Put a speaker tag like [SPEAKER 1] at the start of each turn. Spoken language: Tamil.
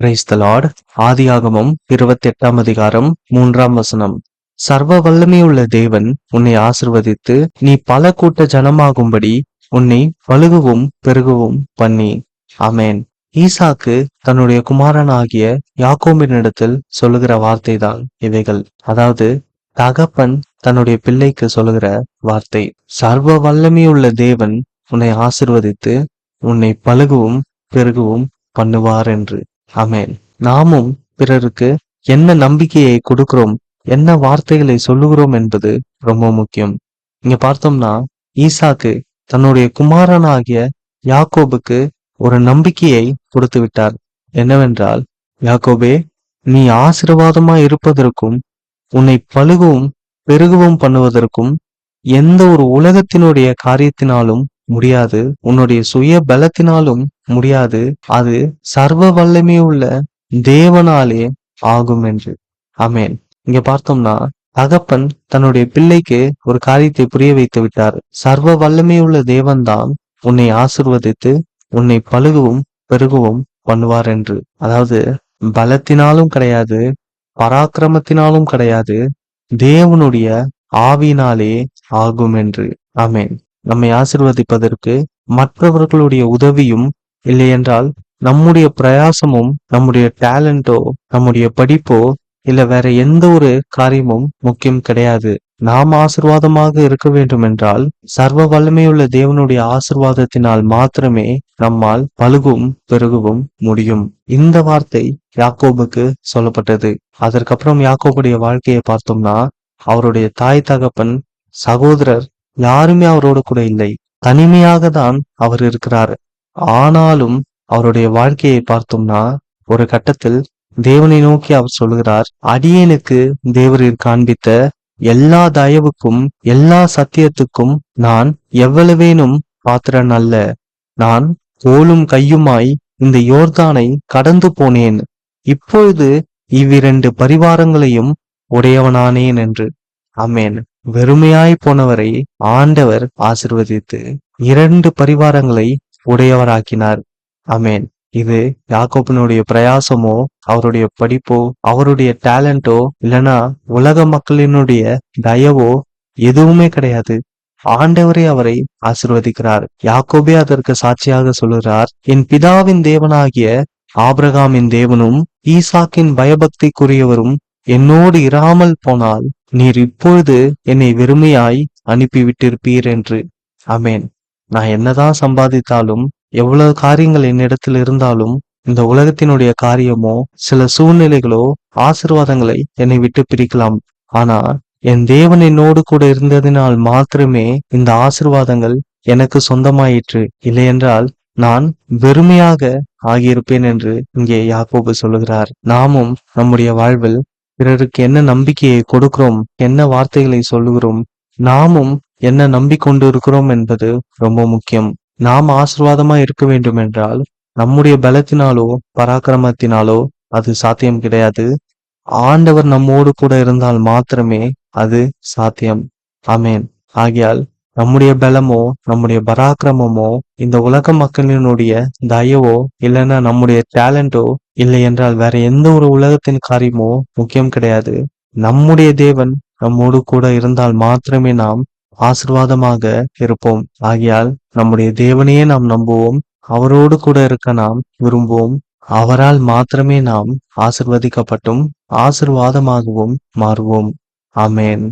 [SPEAKER 1] கிரைஸ் த லார்ட் ஆதியாகமம் இருபத்தி எட்டாம் அதிகாரம் மூன்றாம் வசனம். சர்வ வல்லமையுள்ள தேவன் உன்னை ஆசிர்வதித்து நீ பல கூட்ட ஜனமாகும்படி உன்னை பழுகவும் பெருகவும் பண்ணி. அமேன் ஈசாக்கு தன்னுடைய குமாரனாகிய யாக்கோமினிடத்தில் சொல்லுகிற வார்த்தை தான் இவைகள். அதாவது தகப்பன் தன்னுடைய பிள்ளைக்கு சொல்லுகிற வார்த்தை. சர்வ வல்லமையுள்ள தேவன் உன்னை ஆசிர்வதித்து உன்னை பழுகவும் பெருகவும் பண்ணுவார் என்று அமேன் நாமும் பிறருக்கு என்ன நம்பிக்கையை கொடுக்கிறோம் என்ன வார்த்தைகளை சொல்லுகிறோம் என்பது ரொம்ப முக்கியம். இங்க பார்த்தோம்னா ஈசாக்கு தன்னுடைய குமாரனாகிய யாக்கோபுக்கு ஒரு நம்பிக்கையை கொடுத்து விட்டார். என்னவென்றால் யாக்கோபே நீ ஆசீர்வாதமா இருப்பதற்கும் உன்னை பழுகவும் பெருகவும் பண்ணுவதற்கும் எந்த ஒரு உலகத்தினுடைய காரியத்தினாலும் முடியாது. உன்னுடைய சுய பலத்தினாலும் முடியாது. அது சர்வ வல்லமையுள்ள தேவனாலே ஆகும் என்று அமேன் இங்க பார்த்தோம்னா தகப்பன் தன்னுடைய பிள்ளைக்கு ஒரு காரியத்தை புரிய வைத்து விட்டார். சர்வ வல்லமையுள்ள தேவன்தான் உன்னை ஆசிர்வதித்து உன்னை பழுகவும் பெருகவும் பண்ணுவார் என்று அதாவது பலத்தினாலும் கிடையாது பராக்கிரமத்தினாலும் கிடையாது தேவனுடைய ஆவினாலே ஆகும் என்று ஆமென். நம்மை ஆசிர்வதிப்பதற்கு மற்றவர்களுடைய உதவியும் இல்லையென்றால் நம்முடைய பிரயாசமும் நம்முடைய டேலண்டோ நம்முடைய படிப்போ இல்ல வேற எந்த ஒரு காரியமும் முக்கியம் கிடையாது. நாம் ஆசிர்வாதமாக இருக்க வேண்டும் என்றால் சர்வ வல்லமையுள்ள தேவனுடைய ஆசிர்வாதத்தினால் மாத்திரமே நம்மால் பழுகும் பெருகவும் முடியும். இந்த வார்த்தை யாக்கோபுக்கு சொல்லப்பட்டது. அதற்கப்புறம் யாக்கோபுடைய வாழ்க்கையை பார்த்தோம்னா அவருடைய தாய் தகப்பன் சகோதரர் யாருமே அவரோட கூட இல்லை. தனிமையாக தான் அவர் இருக்கிறார். ஆனாலும் அவருடைய வாழ்க்கையை பார்த்தோம்னா ஒரு கட்டத்தில் தேவனை நோக்கி அவர் சொல்கிறார் அடியேனுக்கு தேவரீர் காண்பித்த எல்லா தயவுக்கும் எல்லா சத்தியத்துக்கும் நான் எவ்வளவேனும் பாத்திரன் அல்ல. நான் கோலும் கையுமாய் இந்த யோர்தானை கடந்து போனேன். இப்பொழுது இவ்விரண்டு பரிவாரங்களையும் உடையவனானேன் என்று. அமேன் வெறுமையாய் போனவரை ஆண்டவர் ஆசிர்வதித்து இரண்டு பரிவாரங்களை உடையவராக்கினார். அமேன் இது யாக்கோபனுடைய பிரயாசமோ அவருடைய படிப்போ அவருடைய டேலண்டோ இல்லனா உலக மக்களினுடைய தயவோ எதுவுமே கிடையாது. ஆண்டவரே அவரை ஆசிர்வதிக்கிறார். யாக்கோபே அதற்கு சாட்சியாக சொல்லுகிறார் என் பிதாவின் தேவனாகிய ஆபிரகாமின் தேவனும் ஈசாக்கின் பயபக்திக்குரியவரும் என்னோடு இராமல் போனால் நீர் இப்பொழுது என்னை வெறுமையாய் அனுப்பிவிட்டிருப்பீர் என்று அமேன் நான் என்னதான் சம்பாதித்தாலும் எவ்வளவு காரியங்கள் என்னிடத்தில் இருந்தாலும் இந்த உலகத்தினுடைய காரியமோ சில சூழ்நிலைகளோ ஆசிர்வாதங்களை என்னை விட்டு பிரிக்கலாம். ஆனா என் தேவன் என்னோடு கூட இருந்ததினால் மாத்திரமே இந்த ஆசிர்வாதங்கள் எனக்கு சொந்தமாயிற்று. இல்லையென்றால் நான் வெறுமையாக ஆகியிருப்பேன் என்று இங்கே யாக்கோபு சொல்லுகிறார். நாமும் நம்முடைய வாழ்வில் பிறருக்கு என்ன நம்பிக்கையை கொடுக்கிறோம் என்ன வார்த்தைகளை சொல்லுகிறோம் நாமும் என்ன நம்பிக்கொண்டு இருக்கிறோம் என்பது ரொம்ப முக்கியம். நாம் ஆசிர்வாதமா இருக்க வேண்டும் என்றால் நம்முடைய பலத்தினாலோ பராக்கிரமத்தினாலோ அது சாத்தியம் கிடையாது. ஆண்டவர் நம்மோடு கூட இருந்தால் மாத்திரமே அது சாத்தியம். அமேன் ஆகையால் நம்முடைய பலமோ நம்முடைய பராக்கிரமமோ இந்த உலக மக்களினுடைய தயவோ இல்லைன்னா நம்முடைய டேலண்டோ இல்லை என்றால் வேற எந்த ஒரு உலகத்தின் காரியமோ முக்கியம் கிடையாது. நம்முடைய தேவன் நம்மோடு கூட இருந்தால் மாத்திரமே நாம் ஆசிர்வாதமாக இருப்போம். ஆகையால் நம்முடைய தேவனையே நாம் நம்புவோம். அவரோடு கூட இருக்க நாம் விரும்புவோம். அவரால் மாத்திரமே நாம் ஆசிர்வதிக்கப்பட்டும் ஆசிர்வாதமாகவும் மாறுவோம். ஆமேன்.